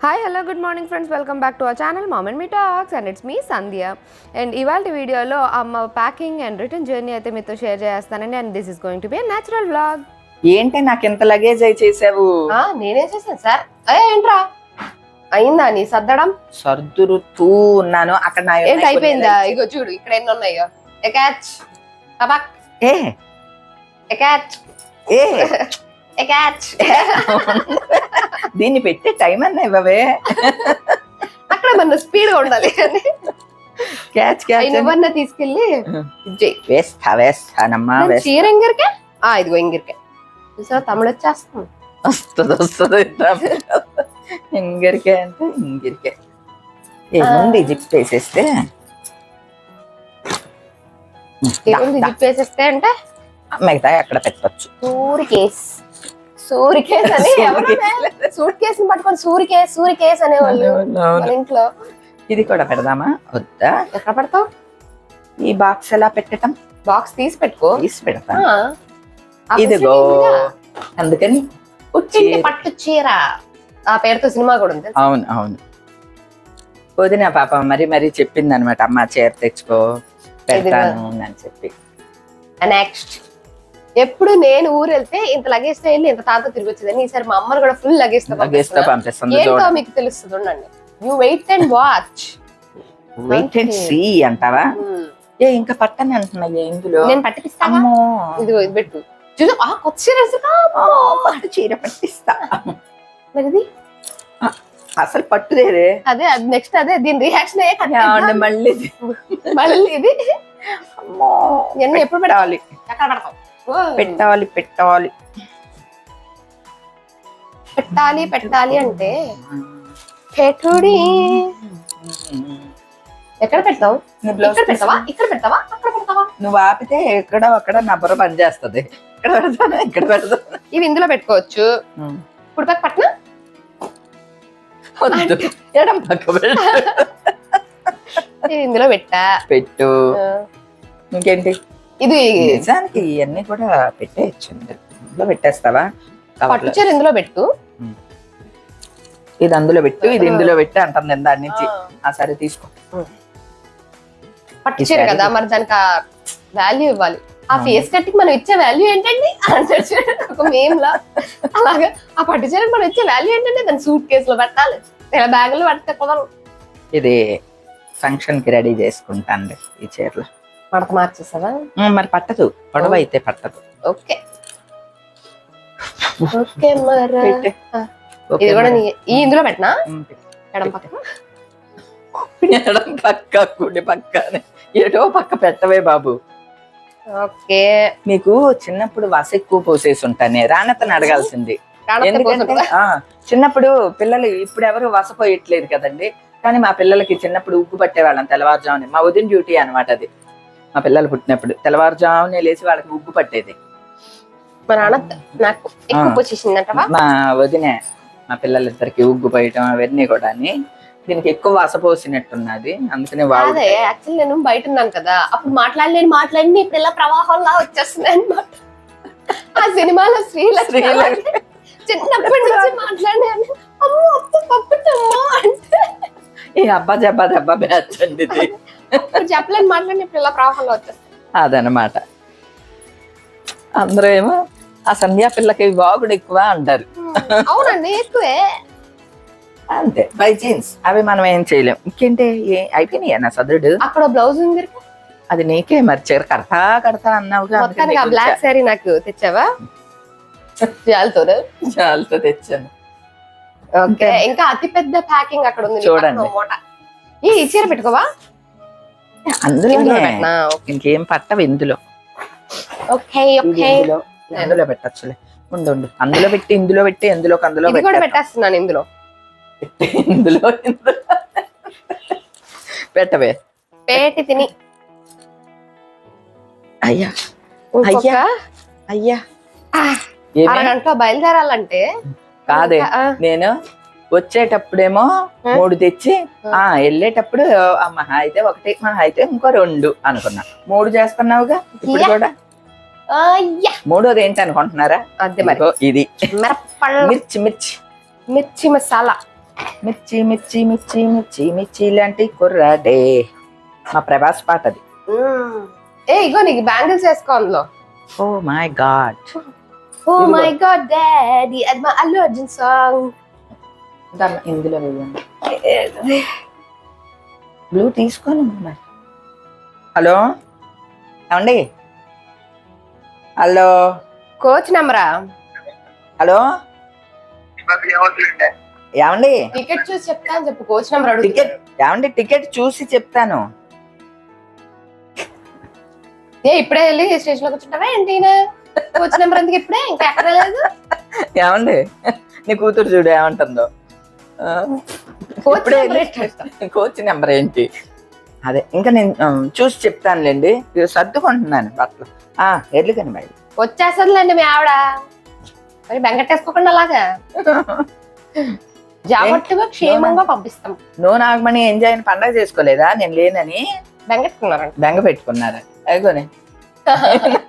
Hi hello good morning friends welcome back to our channel mom and me talks and it's me Sandhya and ఇవాళ వీడియోలో అమ్మ packing and return journey అయితే మీతో share చేస్తానండి. And this is going to be natural vlog ఏంటి నాకు ఇంత luggage అయి చేసావు? ఆ, నేనేం చేశాను సార్ ఏ ఏంట్రా? అయిందా నీ సర్దడం? సర్దురుతూ ఉన్నాను. అక్కడ నా ఏంటి అయిపోయిందా? ఇగో చూడు ఇక్కడ ఎన్ని ఉన్నాయో. ఎకాచ్ టబాక్ ఏ ఎకాచ్ ఏ ఎకాచ్ దీన్ని పెట్టే టైం అన్న ఇవ్వవే. అక్కడ మన స్పీడ్గా ఉండాలి అని. క్యాచ్ క్యాచ్ నువ్వన్నా తీసుకెళ్ళి ఇచ్చేయి వేస్తా వేస్తానమ్మా వేస్తా. చీర ఎంగిరికే? ఆ ఇదిగో ఎంగిరికే. చూసావా? తమిళ వచ్చేస్తాం వస్తుంది వస్తుంది ఇంగిరికే అంటే ఇంగిరికే ఏముంది జిప్ వేసేస్తే ఏముంది జిప్ వేసేస్తే అంటే? మిగతా అక్కడ పెట్టచ్చు. సూరి కేస్. సూరి కేస్ అని సూట్ కేస్ పట్టుకొని సూరి కేస్ సూరి కేస్ అనేవాళ్ళు ఇంట్లో. ఇది కూడా పెడదామా? వద్దా? ఎక్కడ పెడతావు? ఈ బాక్స్ ఎలా పెట్టటం? బాక్స్ తీసి పెట్టుకో. తీసి ఆ. ఇదిగో. అందుకని. పట్టు చీర. ఆ పేరుతో సినిమా కూడా ఉంది అవును అవును. వదిన పాప మరి మరి చెప్పింది అనమాట అమ్మ చీర తెచ్చుకో. పెడతాను అని చెప్పి. నెక్స్ట్ ఎప్పుడు నేను ఊరు వెళ్తే ఇంత లగేజ్ వెళ్ళి ఇంత తాత తిరిగి వచ్చేదని ఈసారి మా అమ్మని కూడా ఫుల్ లగేజ్. పంపిస్తుంది ఏంటో మీకు తెలుస్తుంది ఉండండి you wait and watch wait and see అంటావా? ఏ ఇంకా పట్టని అంటున్నాయి ఇందులో? నేను పట్టిపిస్తాను అమ్మో. ఇదిగో ఇది పెట్టు. చూడు ఆ కొత్త చీర పట్టు చీర పట్టిస్తా. మరి అసలు పట్టుదేరే అదే అది నెక్స్ట్ అదే దీని రియాక్షన్ అయ్యే. మళ్ళీ మళ్ళీ ఇది? అమ్మో ఇవన్నీ ఎప్పుడు పెట్టాలి. ఎక్కడ పెట్టాలి పెట్టాలి. పెట్టాలి పెట్టాలి అంటే పెట్టుడి. ఎక్కడ పెడతావు? ఇక్కడ పెడతావా? ఇక్కడ పెడతావా? అక్కడ పెడతావా? నువ్వు ఆపితే ఎక్కడ అక్కడ నా బుర్ర పనిచేస్తుంది. ఇక్కడ పెడతాను ఇక్కడ పెడతాను ఇవి ఇందులో పెట్టుకోవచ్చు. ఇప్పుడు పట్టిన వద్దు ఎడం పక్క పెట్టు. ఇందులో పెట్టా పెట్టు ఇంకేంటి ఇది నిజానికి ఇవన్నీ కూడా పెట్టేయచ్చు ఇందులో పెట్టేస్తావా పట్టు కవర్లో. చీర ఇందులో పెట్టు ఇది అందులో పెట్టు ఇది ఇందులో పెట్టు అంటుంది నేను దాని నుంచి ఆ సరే తీసుకో పట్టు ఈ చీర శారీ కదా మరి దానికి వాల్యూ ఇవ్వాలి ఆ. ఫేస్ కట్ మనం ఇచ్చే వాల్యూ ఏంటండి? అంటాడు చూడండి, ఒక మేమ్ లా. అలాగా ఆ పట్టు చీరకు మనం ఇచ్చే వాల్యూ ఏంటంటే దాన్ని సూట్ కేసులో పెట్టాలి. ఇలా బ్యాగులో పడితే కుదరదు. ఇది ఫంక్షన్కి రెడీ చేసుకుంటాను ఈ చీరలు. మడత మార్చేసావా? ఉమ్, మరి పట్టదు. పొడవ అయితే పట్టదు. ఓకే. ఓకే మరి. ఇది కూడా ఈ ఇందులో పెట్టినా. ఎడం పక్క? ఎడం పక్క కుడి పక్క. ఏటో పక్క పెట్టవే బాబు. ఓకే. నీకు చిన్నప్పుడు వస ఎక్కువ పోసేసి ఉంటానే. రానతను అడగాల్సింది. ఎందుకంటే చిన్నప్పుడు పిల్లలు ఇప్పుడు ఎవరు వసపోయట్లేదు కదండి. కానీ మా పిల్లలకి చిన్నప్పుడు ఉప్పు పట్టేవాళ్ళం తెల్లవారుజామునే. మా ఉదయం డ్యూటీ అన్నమాట అది. మా పిల్లలు పుట్టినప్పుడు. తెల్లవారుజామునే లేచి వాళ్ళకి ఉప్పు పట్టేది. మా నాన్న నాకు ఎక్కువ మా వదినే మా పిల్లలిద్దరికి ఉగ్గు పోయటం అవన్నీ కూడా దీనికి ఎక్కువ వసపోసినట్టున్నది అందుకనే వాడు అదే యాక్చువల్లీ నేను బయట ఉన్నాను కదా. అప్పుడు మాట్లాడలేని మాట్లాడి ఇప్పుడు ఇలా ప్రవాహంలా వచ్చేస్తున్నాయి అన్నమాట. ఆ సినిమాలో శ్రీలక్ష్మి. చిన్నప్పటి నుంచి మాట్లాడాను అమ్మో అప్పు పప్పుతమ్మా అంటే. ఈ అబ్బా జబ్బా దబ్బా బ్యాచ్ అండి ఇది. చెప్పలేని మాట్లాడి ఇప్పుడు ఇలా ప్రవాహంలో వచ్చేస్తాయి అదనమాట అందరూ ఏమో ఆ సంధ్యా పిల్లకి వాగుడు ఎక్కువ అంటారు. అవునండి ఎక్కువే. అంతే. Buy jeans. అవి మనం ఏం చేయలేం. ఇంకేంటి? ఏ- అయిపోయినాయి నా సదుడు అక్కడ బ్లౌజ్ ఉంది. అది నీకే మరి చీర కడతా కడతా అన్నావుగా. బ్లాక్ శారీ నాకు తెచ్చావా? జాలతో చాలుతో తెచ్చాను. ఓకే. ఇంకా? అతి పెద్ద ప్యాకింగ్ అక్కడ ఉంది. చూడండి. ఈ చీర పెట్టుకోవా? అందులో ఇంకేం పట్టవు ఇందులో. Okay okay. అందులో పెట్టచ్చులే. ఉండు అందులో పెట్టి ఇందులో పెట్టి ఎందులోకి అందులో కూడా. పెట్టేస్తున్నాను ఇందులో. ఇందులో ఇందులో. పెట్టవే. పేటి తిని. అయ్యా. అయ్యా. అయ్యా? అరగంటలో బయలుదేరాలంటే. కాదే. నేను వచ్చేటప్పుడేమో. మూడు తెచ్చి ఆ. వెళ్ళేటప్పుడు మహా అయితే ఒకటి మహా అయితే ఇంకో రెండు అనుకున్నా. మూడు చేస్తున్నావుగా ఇప్పుడు. కూడా? మూడోది ఏంటి అనుకుంటున్నారా? అదే మరి. ఇది. మిర్చి మిర్చి. మిర్చి మసాలా. మిర్చి మిర్చి మిర్చి మిర్చి మిర్చి లాంటి కుర్రాడే. మా ప్రభాస్ పాట అది. ఏ ఇగో నీకు బ్యాంగిల్స్ వేసుకో అందులో. ఓ my god. Oh. My god daddy అది మా అల్లు అర్జున్ సాంగ్. ఇందులో వేయండి. బ్లూ తీసుకోను మరి. హలో? ఏమండి? హలో? కోచ్ నెంబరా? హలో? ఏమండి? టికెట్ చూసి చెప్తా అని చెప్పు కోచ్ నెంబర్ అడుగు టికెట్ ఏమండి టికెట్ చూసి చెప్తాను. ఏ ఇప్పుడే వెళ్ళి స్టేషన్లో కూర్చుంటావా ఏంటి? కోచ్ నెంబర్ ఎందుకు ఇప్పుడే? ఇంకా ఎక్కడ లేదు. ఏమండి? నీ కూతురు చూడు ఏమంటుందో. ఆ, కోచ్ ఇప్పుడే నెంబర్ వెళ్ళి- కోచ్ నెంబర్ ఏంటి? అదే ఇంకా నేను ఆ, చూసి చెప్తానులేండి. ఇవి సర్దుకుంటున్నాను బట్టలు. ఆ ఎర్లికని బయట వచ్చేస్తుందిలేండి మీ ఆవిడ. మరి బెంగట్టేసుకోకుండా అలాగా? జాగ్రత్తగా క్షేమంగా పంపిస్తాం. నువ్వు నాగమణి ఎంజాయ్ అయిన పండగ చేసుకోలేదా? నేను లేనని బెంగట్టుకున్నారంట బెంగ పెట్టుకున్నారా? అదిగోనే.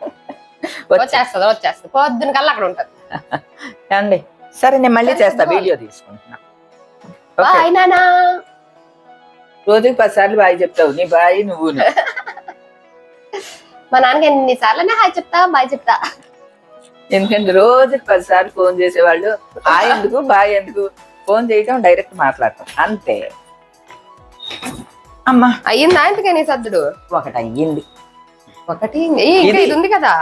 వచ్చి. వచ్చేస్తుంది వచ్చేస్తుంది. పొద్దున కల్లా అక్కడ ఉంటుంది. ఏమండి సరే నేను మళ్ళీ చేస్తా. వీడియో తీసుకుంటున్నా. బాయ్ నానా. రోజుకి పది సార్లు బాయ్ చెప్తావు నీ బాయ్ నువ్వు మా నాన్నకి ఎన్ని సార్లు హాయ్ చెప్తా బాయ్ చెప్తా. ఎందుకంటే రోజుకి పది సార్లు ఫోన్ చేసేవాళ్ళు హాయ్ ఎందుకు బాయ్ ఎందుకు? ఫోన్ చేయటం డైరెక్ట్ మాట్లాడటం. అంతే. అమ్మా. అయ్యిందా ఇంతకే నీ సద్దుడు ఒకటి? అయ్యింది ఒకటి ఇంకా ఇది. ఇది ఉంది కదా?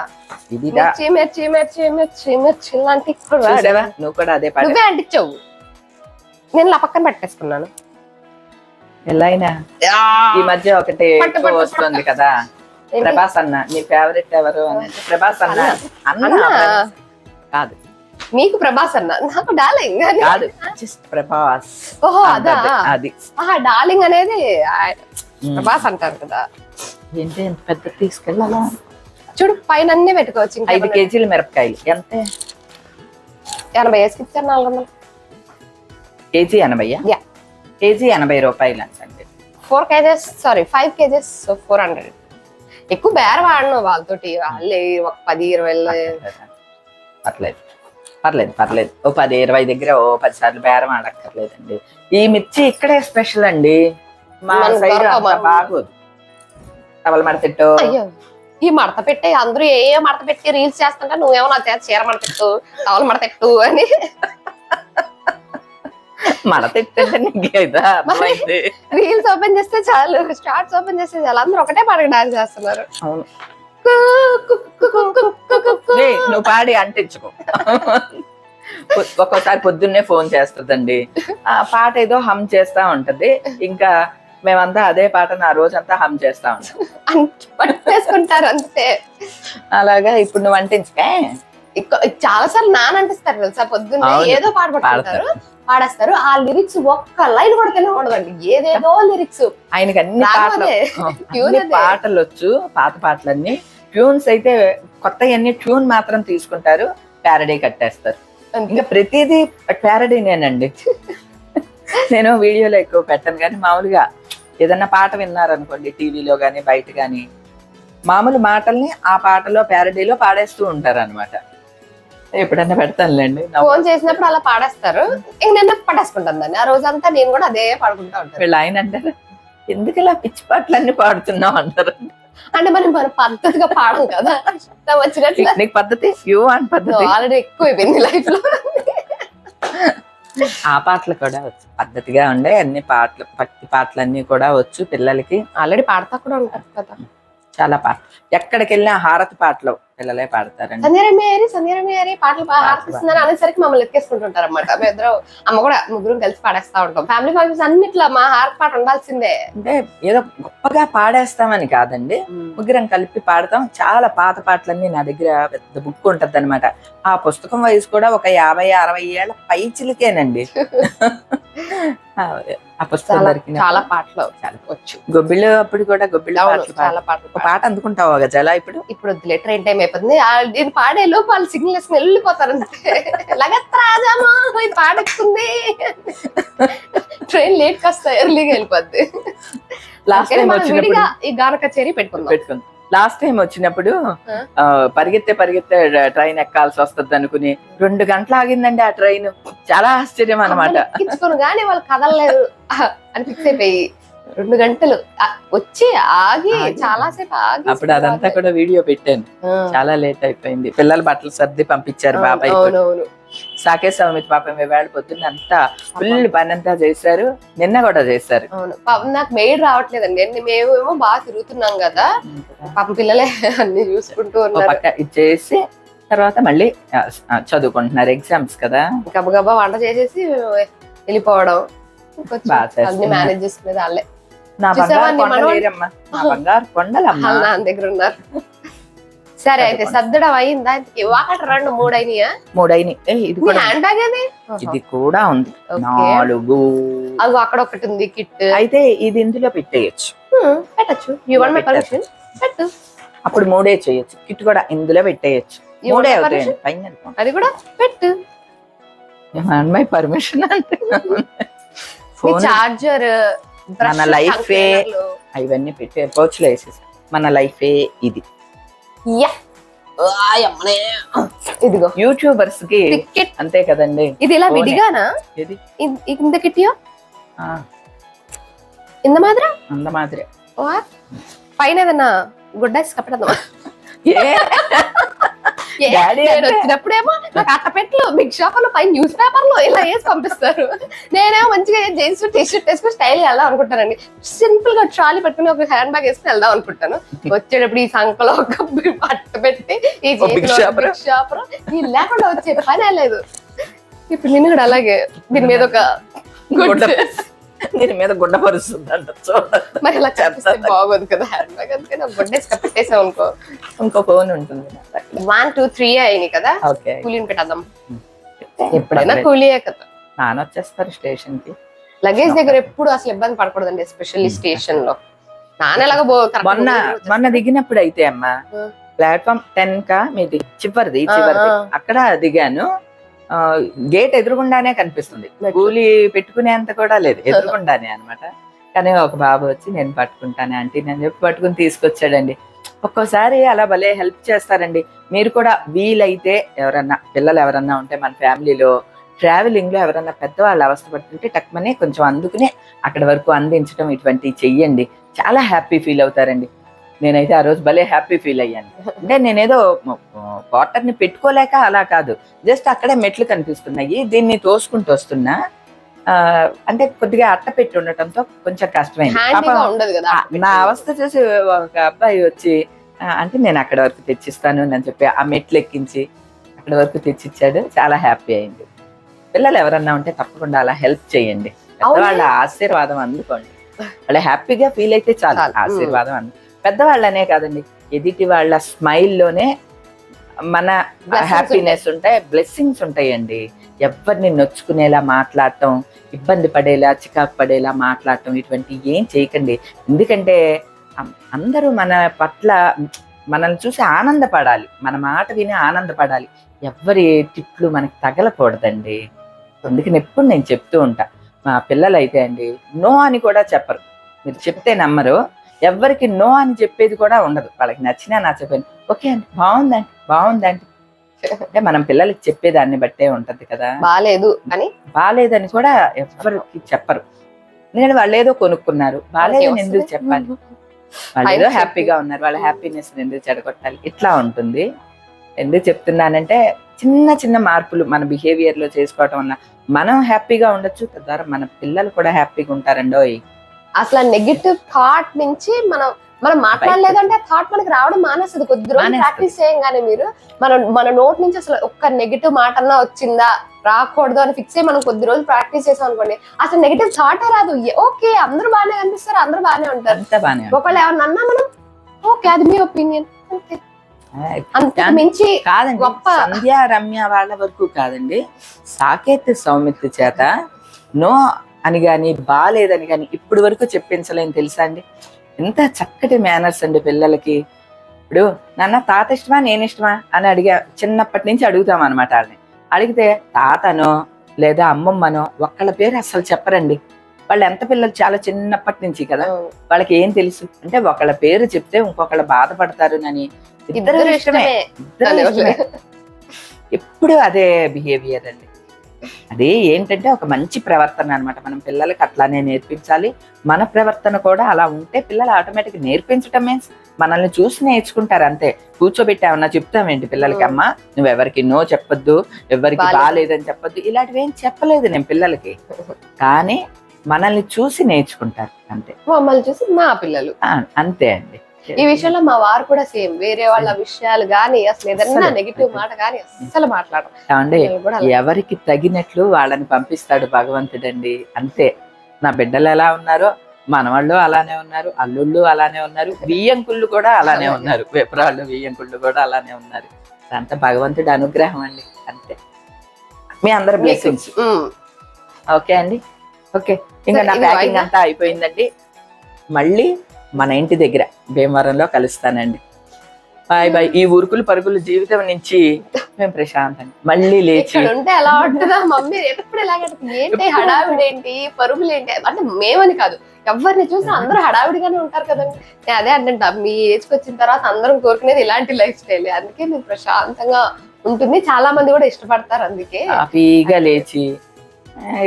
ఇదిదా. మిర్చి మిర్చి మిర్చి మిర్చి మిర్చి లాంటి కుర్రాడు. చూసావా? నువ్వు కూడా అదే నువ్వే అంటించావు. నేను ఇలా పక్కన పెట్టేసుకున్నాను. ఎలా అయినా? ఈ మధ్య ఒకటి వస్తుంది కదా? ప్రభాస్ అన్న నీ ఫేవరెట్ ఎవరు అని. ప్రభాస్ అన్న అన్న. కాదు. నీకు ప్రభాస్ అన్న. నాకు డార్లింగ్. కాదు జస్ట్ ప్రభాస్. ఓహో అదా? అదే, ఆహా డార్లింగ్ అనేది. ప్రభాస్ అంటారు కదా. ఏంటి ఎంత పెద్ద తీసుకెళ్ళాలా? చూడు పైన అన్ని పెట్టుకోవచ్చు ఇంకా ఐదు కేజీల మిరపకాయలు. ఎంత? ఎనభై వేసుకి ఇచ్చారు నాలుగు వందలు. కేజీ ఎనభై. కేజీ ఎనభై రూపాయలు అంటండి four KGs sorry five KGs four hundred ఎక్కువ బేర వాడను వాళ్ళతోటి. వాళ్ళే ఒక పది ఇరవై పర్లేదు పర్లేదు పర్లేదు. ఓ పది ఇరవై దగ్గర ఓ పది సార్లు బేరం ఆడక్కర్లేదండి. ఈ మిర్చి ఇక్కడే స్పెషల్ అండి. మా సైడ్. బాగోదు. మడతెట్టు ఈ మడత పెట్టి అందరూ ఏ మడత పెట్టి రీల్స్ చేస్తుంటే నువ్వేమో నా చేత చీర మడతెట్టు టవల్ మడతెట్టు అని. రీల్స్ ఓపెన్ చేస్తే చాలు స్టార్ట్స్ ఓపెన్ చేస్తే చాలు. అందరూ ఒకటే పాటకు డాన్స్ చేస్తున్నారు. అవును. నువ్వు పాడి అంటించుకో. ఒక్కోసారి పొద్దున్నే ఫోన్ చేస్తుందండి. ఆ పాట ఏదో హమ్ చేస్తా ఉంటది. ఇంకా మేమంతా అదే పాటను ఆ రోజంతా హమ్ చేస్తా ఉంటాం. పట్టేసుకుంటారు అంతే. అలాగా ఇప్పుడు నువ్వు అంటించుకే. చాలా సార్లు నాన్న అంటిస్తారు తెలుసా? పొద్దున్నే. ఏదో పాట పట్టుకుంటారు పాడేస్తారు. ఆ లిరిక్స్ ఒక్క లైన్ కూడా తెలియదు ఉండదండి ఏదేదో లిరిక్స్. ఆయనకి అన్ని పాటలు. పాటలు వచ్చు పాత పాటలన్నీ. ట్యూన్స్ అయితే కొత్త అన్ని ట్యూన్ మాత్రం తీసుకుంటారు. ప్యారడీ కట్టేస్తారు. ఇంకా ప్రతిదీ ప్యారడీనేనండి నేను వీడియోలో ఎక్కువ పెట్టను కానీ మామూలుగా ఏదన్నా పాట విన్నారనుకోండి టీవీలో కానీ బయట కానీ మామూలు మాటల్ని ఆ పాటలో ప్యారడీలో పాడేస్తూ ఉంటారు అనమాట ఎప్పుడన్నా పెడతానులేండి. ఫోన్ చేసినప్పుడు అలా పాడేస్తారు. ఇంక నిన్న పట్టేసుకుంటాను దాన్ని. ఆ రోజంతా నేను కూడా అదే పాడుకుంటా ఉంటాను. వీళ్ళు ఆయన అంటారు. ఎందుకు ఇలా పిచ్చి పాటలన్నీ పాడుతున్నావు అంటారు. అంటే మనం మన పద్ధతిగా పాడం కదా. వచ్చినట్లు నీకు పద్ధతి? యూ అని పద్ధతి. ఆల్రెడీ ఎక్కువ అయిపోయింది లైఫ్లో. ఆ పాటలు కూడా వచ్చు. పద్ధతిగా ఉండే అన్ని పాటలు భక్తి పాటలన్నీ కూడా వచ్చు పిల్లలకి. ఆల్రెడీ పాడతా కూడా ఉంటారు కదా. చాలా పాట ఎక్కడికి వెళ్ళినా హారతి పాటలు పిల్లలే పాడతారండి. సంధ్యారమేరి పాటలు అనేసరికి మమ్మల్ని ఎక్కేసుకుంటుంటారు అనమాట మేము ఇద్దరు అమ్మ కూడా ముగ్గురం కలిసి పాడేస్తా ఉంటాం. ఫ్యామిలీ ఫంక్షన్స్ అన్నిట్లో మా హారతి పాట ఉండాల్సిందే. అంటే ఏదో గొప్పగా పాడేస్తామని కాదండి. ముగ్గురం కలిపి పాడతాం. చాలా పాత పాటలన్నీ నా దగ్గర పెద్ద బుక్ ఉంటది అనమాట ఆ పుస్తకం వయసు కూడా ఒక యాభై అరవై ఏళ్ళ పైచిలకేనండి ఆ పుస్తకం చాలా పాటలు. వచ్చు. గొబ్బిళ్ళు అప్పుడు కూడా గొబ్బిళ్ళు పాటలు పాట అందుకుంటావా గజల ఇప్పుడు? ఇప్పుడు వద్దులే ట్రైన్ టైం అయిపోతుంది. ఇది పాడే లోపు వాళ్ళు సిగ్నల్ వేసుకుని వెళ్ళిపోతారు అంతే. లగత్ రాజామా ఇది పాడెక్కుతుంది ట్రైన్ లేట్ కాస్త ఎర్లీగా వెళ్ళిపోద్ది. లాస్ట్ టైం విడిగా ఈ గాన కచేరీ పెట్టుకుందాం. పెట్టుకుంది. లాస్ట్ టైం వచ్చినప్పుడు పరిగెత్తే పరిగెత్తే ట్రైన్ ఎక్కాల్సి వస్తుంది అనుకుని రెండు గంటలు ఆగిందండి ఆ ట్రైన్ చాలా ఆశ్చర్యం అనమాట కానీ వాళ్ళు కదలలేదు అని ఫిక్స్ అయిపోయి. రెండు గంటలు. వచ్చి ఆగి. చాలా సేపు ఆగి అప్పుడు అదంతా కూడా వీడియో పెట్టాను. చాలా లేట్ అయిపోయింది. పిల్లల బట్టలు సర్ది పంపించారు బాబాయ్ అవునవును. సాకే సౌమిత్ పాపం వేళ పొద్దున్న అంతా ఫుల్ పని అంతా చేశారు. నిన్న కూడా చేశారు. అవును. పాపం నాకు మెయిడ్ రావట్లేదండి. అన్ని మేమేమో బాగా తిరుగుతున్నాం కదా. పాపం పిల్లలే అన్ని చూసుకుంటూ ఉన్నారు. పక్క ఇచ్చేసి తర్వాత మళ్ళీ చదువుకుంటున్నారు ఎగ్జామ్స్ కదా. గబగబా వంట చేసేసి వెళ్ళిపోవడం. మేనేజ్ చేసుకునేది వాళ్ళే. నా బంగారు నీ కొండ మనవడు? లేరమ్మా నా బంగారు కొండలమ్మా వాళ్ళ నాన్న దగ్గర ఉన్నారు. సరే అయితే సర్దడం అయిందా ఒకటి రెండు మూడు అయినాయా మూడైని ఏ, ఇది కూడా హ్యాండ్ బ్యాగ్ అది ఇది కూడా ఉంది. నాలుగు. అగో అక్కడ ఒకటి ఉంది కిట్. అయితే ఇది ఇందులో పెట్టేయచ్చు. పెట్టచ్చు. You want my permission. పెట్టు. అప్పుడు మూడే చేయొచ్చు. కిట్ కూడా ఇందులో పెట్టేయచ్చు. మూడే అవుతాయండి? పైన. అది కూడా పెట్టు. మై పర్మిషన్ అంటే? ఫోన్ చార్జర్ మన ఏ ఇవన్నీ పెట్టే పౌచ్లో వేసేసి. మన లైఫే ఇది. ఇదిగో. యూట్యూబర్స్కి అంతే కదండి. ఇది ఇలా. విడిగానా? ఇంత కిట్టియో? ఆ, ఇంత మాత్రం అంద మాదిరి. పైన ఏదన్నా ఏ, Daddy నేను వచ్చినప్పుడేమో నాకు అట్టపెట్లు బిగ్ షాపులు పై న్యూస్ పేపర్లు ఇలా వేసి పంపిస్తారు. నేనేమో మంచిగా జీన్స్ టీ షర్ట్ వేసుకుని స్టైల్ వెళ్దాం అనుకుంటానండి. సింపుల్గా ట్రాలీ పెట్టుకుని ఒక హ్యాండ్ బ్యాగ్ వేసుకుని వెళ్దాం అనుకుంటాను. వచ్చేటప్పుడు ఈ సంకలో ఒక అట్ట పెట్టి ఈ. బిగ్ షాపర్ ఇది లేకుండా వచ్చే పనే లేదు. ఇప్పుడు నిన్ను కూడా అలాగే దీని మీద ఒక గుడ్డ దీని మీద గుడ్డ పరుస్తుందంట చూడండి మరి ఇలా చెప్పిస్తే బాగోదు కదా హ్యాండ్ బ్యాగ్ అందుకే నాకు గుడ్డేసి కప్పెట్టేసాం అనుకో. ఇంకో ఫోన్ ఉంటుంది వన్ టూ త్రీ అయినాయి కదా? ఓకే. కూలీని పెట్టేద్దాం. ఎప్పుడైనా కూలీయే కదా. నాన్న వచ్చేస్తారు స్టేషన్కి లగేజ్ దగ్గర ఎప్పుడు అసలు ఇబ్బంది పడకూడదండి ఎస్పెషల్లీ స్టేషన్లో బో correct మొన్న మొన్న దిగినప్పుడు అయితే అమ్మా. ప్లాట్ఫామ్ టెన్ కా మీది చివరిది చివరిది. అక్కడ దిగాను. గేట్ ఎదురుగుండానే కనిపిస్తుంది. కూలి పెట్టుకునేంత కూడా లేదు. ఎదురుగుండానే అన్నమాట. కానీ ఒక బాబు వచ్చి నేను పట్టుకుంటాను ఆంటీ నేను చెప్పి పట్టుకుని తీసుకొచ్చాడండి. ఒక్కోసారి అలా భలే హెల్ప్ చేస్తారండి. మీరు కూడా వీలైతే ఎవరన్నా పిల్లలు ఎవరన్నా ఉంటే మన ఫ్యామిలీలో ట్రావెలింగ్లో ఎవరన్నా పెద్దవాళ్ళు అవస్థపడుతుంటే టక్మని కొంచెం అందుకునే అక్కడ వరకు అందించడం ఇటువంటివి చెయ్యండి. చాలా హ్యాపీ ఫీల్ అవుతారండి. నేనైతే ఆ రోజు భలే హ్యాపీ ఫీల్ అయ్యాను. అంటే నేనేదో వాటర్ని పెట్టుకోలేక అలా కాదు. జస్ట్ అక్కడే మెట్లు కనిపిస్తున్నాయి. దీన్ని తోసుకుంటూ వస్తున్నా. అంటే కొద్దిగా అట్ట పెట్టి ఉండటంతో కొంచెం కష్టమైంది. నా అవస్థ చూసి ఒక అబ్బాయి వచ్చి "ఆ, అంటే నేను అక్కడ వరకు తెచ్చిస్తాను అని చెప్పి ఆ మెట్లు ఎక్కించి అక్కడ వరకు తెచ్చిచ్చాడు. చాలా హ్యాపీ అయింది. పిల్లలు ఎవరన్నా ఉంటే తప్పకుండా అలా హెల్ప్ చేయండి. పెద్దవాళ్ళ ఆశీర్వాదం అందుకోండి. వాళ్ళ హ్యాపీగా ఫీల్ అయితే చాలు. ఆశీర్వాదం అందు పెద్దవాళ్ళనే కాదండి. ఎదుటి వాళ్ళ స్మైల్లోనే మన హ్యాపీనెస్ ఉంటాయి. బ్లెస్సింగ్స్ ఉంటాయండి. ఎవరిని నొచ్చుకునేలా మాట్లాడటం ఇబ్బంది పడేలా చికాకు పడేలా మాట్లాడటం ఇటువంటి ఏం చేయకండి. ఎందుకంటే అందరూ మన పట్ల మనల్ని చూసి ఆనందపడాలి. మన మాట విని ఆనందపడాలి. ఎవరి తిట్లు మనకి తగలకూడదండి. అందుకని ఎప్పుడు నేను చెప్తూ ఉంటా. మా పిల్లలు అయితే అండి నో అని కూడా చెప్పరు. మీరు చెప్తే నమ్మరు. ఎవరికి నో అని చెప్పేది కూడా ఉండదు. వాళ్ళకి నచ్చినా నా చెప్పాను ఓకే అండి బాగుందండి బాగుందండి. అంటే మనం పిల్లలకి చెప్పేదాన్ని బట్టే ఉంటది కదా. బాలేదు అని? బాగాలేదని కూడా ఎవరికి చెప్పరు. ఎందుకంటే వాళ్ళు ఏదో కొనుక్కున్నారు. బాగాలేదని వాళ్ళకి ఎందుకు. చెప్పాలి? వాళ్ళు ఏదో హ్యాపీగా ఉన్నారు. వాళ్ళ హ్యాపీనెస్ ఎందుకు చెడగొట్టాలి? ఇట్లా ఉంటుంది. ఎందుకు చెప్తున్నానంటే చిన్న చిన్న మార్పులు మన బిహేవియర్లో చేసుకోవటం వల్ల మనం హ్యాపీగా ఉండొచ్చు. తద్వారా మన పిల్లలు కూడా హ్యాపీగా ఉంటారండోయ్. అసలు నెగిటివ్ థాట్ నుంచి మనం మనం మాట్లాడలేదంటే థాట్ మనకి రావడం మానేస్తుంది కొద్ది రోజులు. ప్రాక్టీస్ చేయంగానే మీరు మన మన నోట్ నుంచి అసలు ఒక్క నెగిటివ్ మాట అన్నా వచ్చిందా? రాకూడదు అని ఫిక్స్ అయ్యి మనం కొద్ది రోజులు ప్రాక్టీస్ చేసాం అనుకోండి అసలు నెగిటివ్ థాటే రాదు. ఓకే అందరూ బాగానే కనిపిస్తారు అందరూ బాగానే ఉంటారు. ఒకళ్ళు ఏమన్నా అన్నా మనం ఓకే అది మీ ఒపీనియన్ దాని- మించి కాదండి గొప్ప- సంధ్య రమ్య వాళ్ళ వరకు కాదండి సాకేత్ సౌమిత్రి చేత నో అని గాని బాలేదని గాని ఇప్పటి వరకు చెప్పించలేని తెలుసా అండి? ఎంత చక్కటి మేనర్స్ అండి పిల్లలకి. ఇప్పుడు నాన్న తాత ఇష్టమా? నేను ఇష్టమా? అని అడిగా చిన్నప్పటి నుంచి అడుగుతాం అనమాట వాళ్ళని. అడిగితే తాతనో లేదా అమ్మమ్మనో ఒక్కళ్ళ పేరు అసలు చెప్పరండి. వాళ్ళు ఎంత పిల్లలు? చాలా చిన్నప్పటి నుంచి కదా. వాళ్ళకి ఏం తెలుసు? అంటే ఒకళ్ళ పేరు చెప్తే ఇంకొకళ్ళ బాధపడతారు అని ఇద్దరు ఇష్టమే. ఇద్దరు ఇష్టమే. ఎప్పుడు అదే బిహేవియర్ అండి. అది ఏంటంటే ఒక మంచి ప్రవర్తన అన్నమాట. మనం పిల్లలకి అట్లానే నేర్పించాలి. మన ప్రవర్తన కూడా అలా ఉంటే పిల్లలు ఆటోమేటిక్ నేర్పించటం మీన్స్ మనల్ని చూసి నేర్చుకుంటారు అంతే. కూర్చోబెట్టి ఏమన్నా చెప్తామేంటి పిల్లలకి. అమ్మా నువ్వు ఎవరికి నో చెప్పొద్దు ఎవరికి. బాగాలేదని చెప్పొద్దు. ఇలాంటివి ఏం చెప్పలేదు నేను పిల్లలకి. కానీ మనల్ని చూసి నేర్చుకుంటారు అంతే. మమ్మల్ని చూసి మా పిల్లలు. అంతే అండి. ఈ విషయంలో మా వారు కూడా సేమ్. వేరే వాళ్ళ విషయాలు గానీ అసలు ఏదన్నా. నెగిటివ్ మాట గానీ అస్సలు మాట్లాడరు. ఎవరికి తగినట్లు వాళ్ళని పంపిస్తాడు భగవంతుడండి. అంతే. నా బిడ్డలు ఎలా ఉన్నారో మనవాళ్ళు అలానే ఉన్నారు అల్లుళ్ళు అలానే ఉన్నారు బియ్యంకుళ్ళు కూడా అలానే ఉన్నారు. విప్రాళ్ళు బియ్యంకుళ్ళు కూడా అలానే ఉన్నారు. అంతా భగవంతుడి అనుగ్రహం అండి. అంతే. మీ అందరి బ్లెస్సింగ్స్. ఓకే అండి. ఓకే. ఇంకా నా ప్యాకింగ్? అంతా అయిపోయిందండి. మళ్ళీ మన ఇంటి దగ్గర భీమవరంలో కలుస్తానండి. Bye bye. ఈ ఉరుకులు పరుగులు జీవితం నుంచి మేము ప్రశాంతంగా మళ్ళీ లేచి ఉంటే ఎలా ఉంటుందా? మమ్మీ ఎప్పుడు ఎలాగంటే ఏంటి హడావిడి ఏంటి? పరుగులు ఏంటి? అంటే మేమని కాదు. ఎవరిని చూసినా అందరూ హడావిడిగానే ఉంటారు కదండి. నేను అదే అంటుంటా మీ ఏజ్కి వచ్చిన తర్వాత అందరం కోరుకునేది ఇలాంటి లైఫ్ స్టైల్. అందుకే మేము ప్రశాంతంగా ఉంటుంది. చాలా మంది కూడా ఇష్టపడతారు అందుకే. కాఫీగా లేచి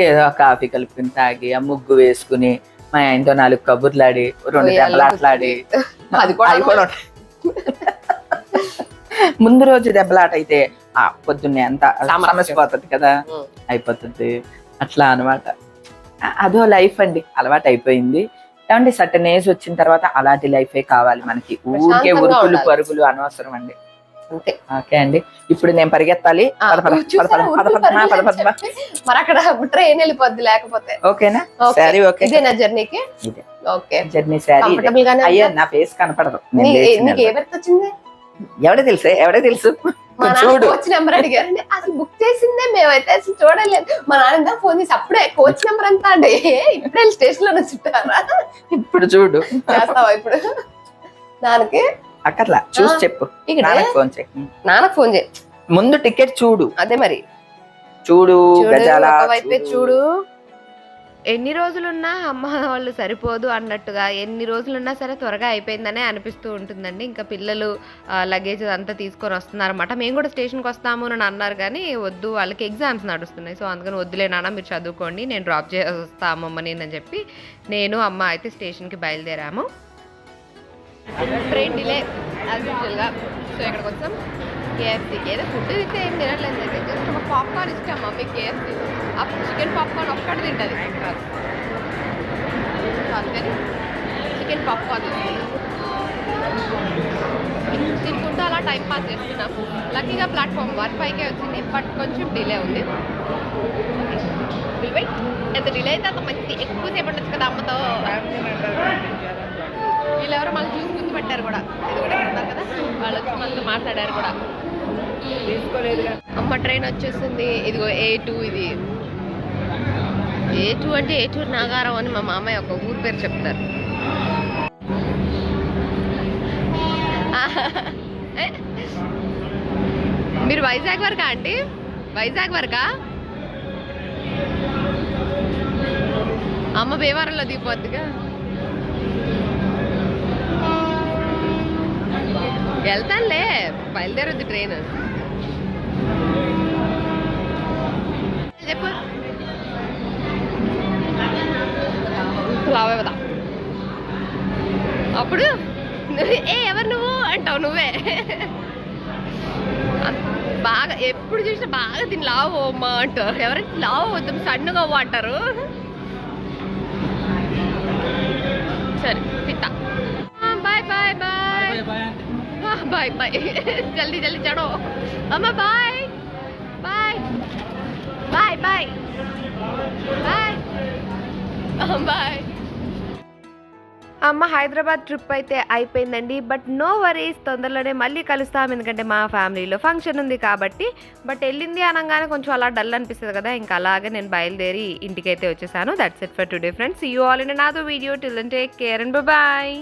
ఏదో కాఫీ కలుపుకుని తాగి ఆ ముగ్గు వేసుకుని మా ఆయనతో నాలుగు కబుర్లాడి రెండు దెబ్బలాట్లాడి అది కూడా. ముందు రోజు దెబ్బలాట అయితే ఆ పొద్దున్నే అంత సామర్థ్యం. సమస్య పోతుంది కదా. అయిపోతుంది అట్లా అనమాట అదో లైఫ్ అండి అలవాటు అయిపోయింది ఏమండి సటన్ ఏజ్ వచ్చిన తర్వాత అలాంటి లైఫే కావాలి మనకి ఊరికే ఉరుకులు. పరుగులు అనవసరం అండి అంతే. ఓకే అండి. ఇప్పుడు నేను పరిగెత్తాలి. మరి అక్కడ ట్రైన్ వెళ్ళిపోద్ది లేకపోతే? ఓకేనా? ఓకే. సరే ఓకే. ఇదేనా జర్నీకి. ఓకే. జర్నీ గానే అయ్యో? నా ఫేస్ కనపడదు. నీకు ఏ. బెర్త్ వచ్చింది? ఎవడే తెలుసే? ఎవడే తెలుసు? మా నాన్న చూడు. కోచ్ నెంబర్ అడిగారండి. అసలు బుక్ చేసిందే మేమైతే అసలు చూడలేదు. మా నాన్న ఫోన్ చేసి అప్పుడే కోచ్ నెంబర్ ఎంత అండి. ఇప్పుడే స్టేషన్లో చుట్టారా? ఇప్పుడు చూడు. చేస్తావా ఇప్పుడు? దానికి అక్కర్లా. చూసి. చెప్పు. నాన్నకు ఫోన్ చెయ్యి నాన్నకు ఫోన్ చేయి. ముందు టికెట్ చూడు. అదే మరి. చూడు చూడు గజాల ఒకవైపే చూడు. ఎన్ని రోజులున్నా అమ్మ వాళ్ళు సరిపోదు అన్నట్టుగా ఎన్ని రోజులున్నా సరే త్వరగా అయిపోయిందనే అనిపిస్తూ ఉంటుందండి. ఇంకా పిల్లలు లగేజ్ అంతా తీసుకొని వస్తున్నారన్నమాట. మేము కూడా స్టేషన్కి వస్తాము అని అన్నారు కానీ వద్దు వాళ్ళకి ఎగ్జామ్స్ నడుస్తున్నాయి. సో అందుకని వద్దులే నాన్న మీరు చదువుకోండి నేను డ్రాప్ చేసి వస్తా అమ్మమ్మని అని చెప్పి నేను అమ్మ అయితే స్టేషన్కి బయలుదేరాము. ట్రైన్ డిలే యాజ్ యూజువల్గా సో ఇక్కడికి వచ్చాం కేఎఫ్సీకి ఏదో ఫుడ్ అయితే ఏం తినట్లేదు. అయితే జస్ట్ ఒక పాప్కార్న్ ఇష్టం మమ్మీ కేఎఫ్సీ ఆ చికెన్ పాప్కార్న్ ఒక్కటి తింటుంది. అందుకని చికెన్ పాప్కార్న్ తినుకుంటూ అలా టైం పాస్ చేస్తున్నాం. లక్కీగా ప్లాట్ఫామ్ వన్ పైకే వచ్చింది. బట్ కొంచెం డిలే ఉంది. ఎంత డిలే అయితే అంత మంచి ఎక్కువసేపు ఉండొచ్చు కదా అమ్మతో. వీళ్ళెవరో మళ్ళీ చూసి గుర్తు పెట్టారు కూడా. ఇది కూడా ఉన్నారు కదా. వాళ్ళు వచ్చి మనతో మాట్లాడారు కూడా. అమ్మ ట్రైన్ వచ్చేసింది. ఇదిగో ఏ టూ ఇది. ఏ టూ అంటే ఏ టూ నాగారం అని మా మామయ్య ఒక ఊరు పేరు చెప్తారు. మీరు వైజాగ్ వరకా అండి? వైజాగ్ వరకా? అమ్మ భీమవరంలో దిగిపోద్దిగా. వెళ్తానులే బయలుదేరుద్ది ట్రైన్. చెప్పు. లావేదా అప్పుడు? ఏ ఎవరు నువ్వు? అంటావు నువ్వే. బాగా ఎప్పుడు చూసినా బాగా తిని లావు అమ్మా అంటారు. ఎవరైతే లావు వద్దు సన్నుగా అంటారు. సరే తిట్టా బాయ్ బాయ్ జల్దీ జల్దీ చడో అమ్మా bye bye bye bye bye bye అమ్మ హైదరాబాద్ ట్రిప్ అయితే అయిపోయిందండి. బట్ నో వరీస్ తొందరలోనే మళ్ళీ కలుస్తాం. ఎందుకంటే మా ఫ్యామిలీలో ఫంక్షన్ ఉంది కాబట్టి. బట్ వెళ్ళింది అనగానే కొంచెం అలా డల్ అనిపిస్తుంది కదా. ఇంకా అలాగే నేను బయలుదేరి ఇంటికైతే వచ్చేసాను. That's it for today friends you all in another video till take care and bye